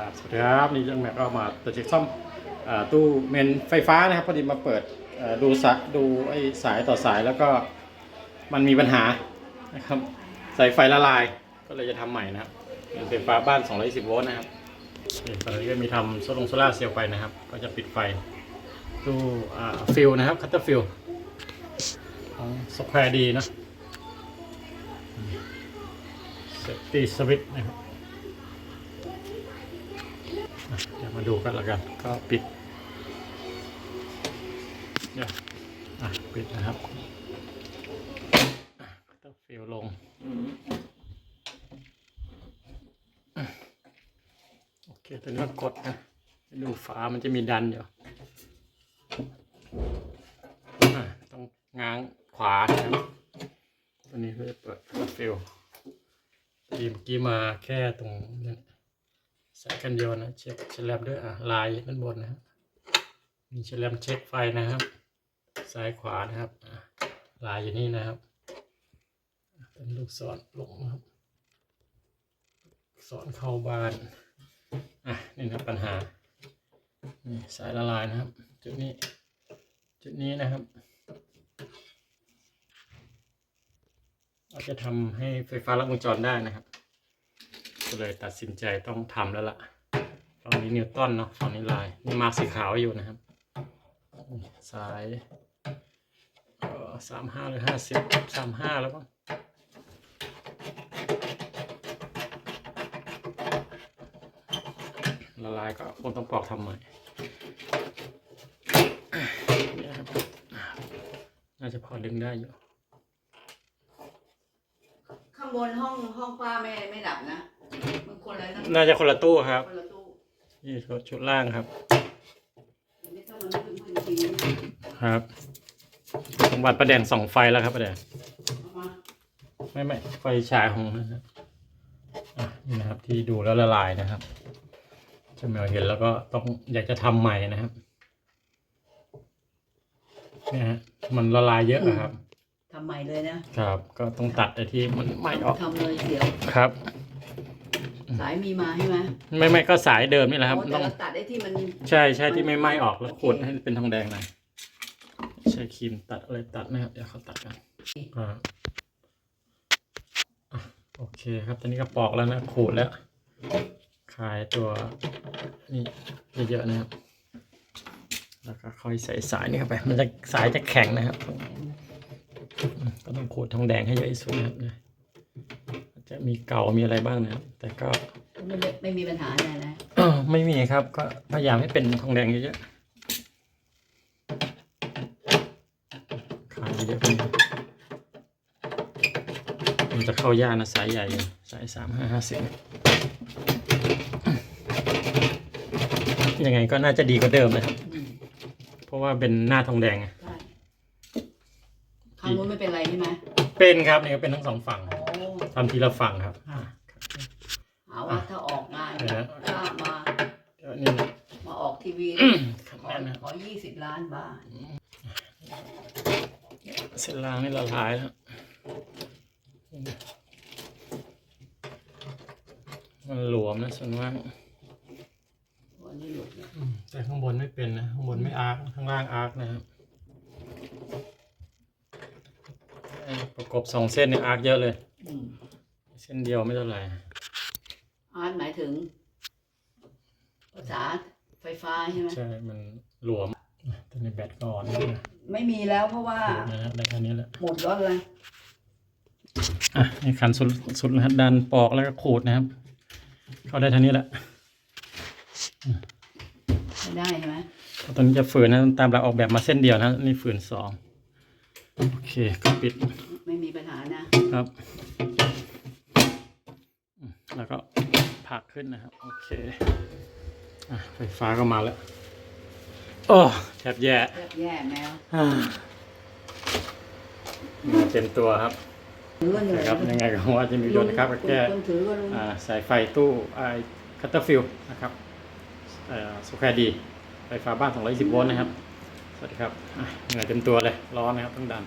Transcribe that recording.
ครับสวัสดีครับนี่ยังแม็กก็มาตรวเช็คซ่อมตู้เมนไฟฟ้านะครับพอดีมาเปิดดูสายดูไอ้สายต่อสายแล้วก็มันมีปัญหานะครับสายไฟละลายก็เลยจะทำใหม่นะครับเป็นไฟฟ้าบ้าน220โวลต์นะครับตอนนี้ก็มีทำโซลงโซล่าเซลล์ไปนะครับ ก็จะปิดไฟตู้ฟิลนะครับคัตเตอร์ฟิลของสแควร์ดีนะเซฟตี้สวิตนะครับ เดี๋ยวมาดูกันละกัน ก็ปิดเดี๋ยอะปิดนะครับต้องฟิลลง โอเคตอนนี้ก็กดนะดูฝามันจะมีดันอยู่ต้องง้างขวานะครับตัวนี้เพื่อเปิดฟิลทีมกี้มาแค่ตรงนี้ สายกันโยนนะเช็คแฉลบด้วยอะลายด้านบนนะครับมีแฉลบเช็คไฟนะครับ ซ้ายขวานะครับอะลายอยู่นี่นะครับ เป็นลูกศรลงนะครับศรเข้าบ้าน อะ นี่นะปัญหา นี่สายละลายนะครับ จุดนี้ จุดนี้นะครับ เราจะทำให้ไฟฟ้าลัดวงจรได้นะครับ ก็เลยตัดสินใจต้องทำแล้วล่ะฝั่งนี้นิวตันเนาะฝั่งนี้ลายนี่มาสีขาวอยู่นะครับ สายสามห้าหรือห้าสิบสามห้าแล้วมั้งละลายก็คงต้องปอกทำใหม่เนี่ยครับน่าจะพอดึงได้อยู่ ข้างบนห้องห้องป้าไม่ไม่ดับนะ คนละนั่นน่าจะคนละตู้ครับคนละตู้นี่ชุดชุดล่างครับไม่ต้องมันมืดมืดจริงครับสมบัติประแดงสองไฟแล้วครับประแดงเอามาไม่ไม่ไฟฉายของนะครับอะนี่นะครับ ที่ดูแล้วละลายนะครับเจะแมวเห็นแล้วก็ต้องอยากจะทำใหม่นะครับเนี่ยฮะมันละลายเยอะอะครับทำใหม่เลยนะครับ ก็ต้องตัดไอ้ที่มันไม่ออกทำเลยเสียวครับ สายมีมาใช่ไหมไม่ไม่ก็สายเดิมนี่แหละครับโอ้แต่ต้องเราตัดได้ที่มันใช่ใช่ที่ไม่ไหม้ออกแล้วขูดให้เป็นทองแดงหน่อยใช้ครีมตัดอะไรตัดนะครับเดี๋ยวเขาตัดกันอ่าอะโอเคครับตอนนี้ก็ปอกแล้วนะขูดแล้วคลายตัวนี่เยอะๆนะครับ แล้วก็ค่อยใส่สายนี่เข้าไป มันจะสายจะแข็งนะครับอืมก็ต้องขูดทองแดงให้เยอะที่สุดนะครับเนี่ยอา จจะมีเก่ามีอะไรบ้างนะครับแต่ก็ไม่ไม่ไม่มีปัญหาอะไรนะเออไม่มีครับ ก็พยายามให้เป็นทองแดงเยอะๆขายเยอะๆไปหน่อยมันจะเข้ายากนะสายใหญ่อยู่สายสามห้าห้าสิบยังไงก็น่าจะดีกว่าเดิมนะครับอืมเพราะว่าเป็นหน้าทองแดงไงใช่ข้างบนไม่เป็นไรใช่ไหมเป็นครับนี่ก็เป็นทั้งสองฝั่งโอ้ ทำทีละฝั่งครับอ่าหาว่าถ้าออกงานเดี๋ยวนะถ้ามาเดี๋ยวนี่นะมาออกทีวีครับขอแน่นนะขอยี่สิบล้านบาทเส้นล่างนี่ละลายแล้วมันหลวมนะส่วนมากวันนี้หลุดเนี่ยอืมแต่ข้างบนไม่เป็นนะ ข้างบนไม่อาร์คข้างล่างอาร์คนะครับเอ่อประกบสองเส้นเนี่ยอาร์คเยอะเลยอืม เส้นเดียวไม่เท่าไหร่อาร์ตหมายถึงภาษาไฟฟ้าใช่ไหมใช่ มันหลวมตอนนี้แบตก็อ่อนนิดนะไม่มีแล้วเพราะว่าขูดนะครับได้แค่นี้แหละ หมดรถเลย อะนี่ขันสุดสุดนะครับดันปอกแล้วก็ขูดนะครับ เข้าได้เท่านี้แหละไม่ได้ใช่ไหมเพราะตอนนี้จะฝืนนะตามเราออกแบบมาเส้นเดียวนะนี่ฝืนสองโอเคก็ปิดไม่มีปัญหานะ ครับ ผลักขึ้นนะครับ โอเคอะไฟฟ้าก็มาแล้ว โอ้แทบแย่แยกแย่แมวอ่ามาเต็มตัวครับถือกันเลยนะครับยังไงก็ว่าจะมีโดนนะครับก็แก้คนถือก็รู้อ่าสายไฟตู้ไอคัตเตอร์ฟิลนะครับเอ่อสแควร์ดีไฟฟ้าบ้าน220โวลต์นะครับ สวัสดีครับอะเหนื่อยเต็มตัวเลย ร้อนนะครับต้องดัน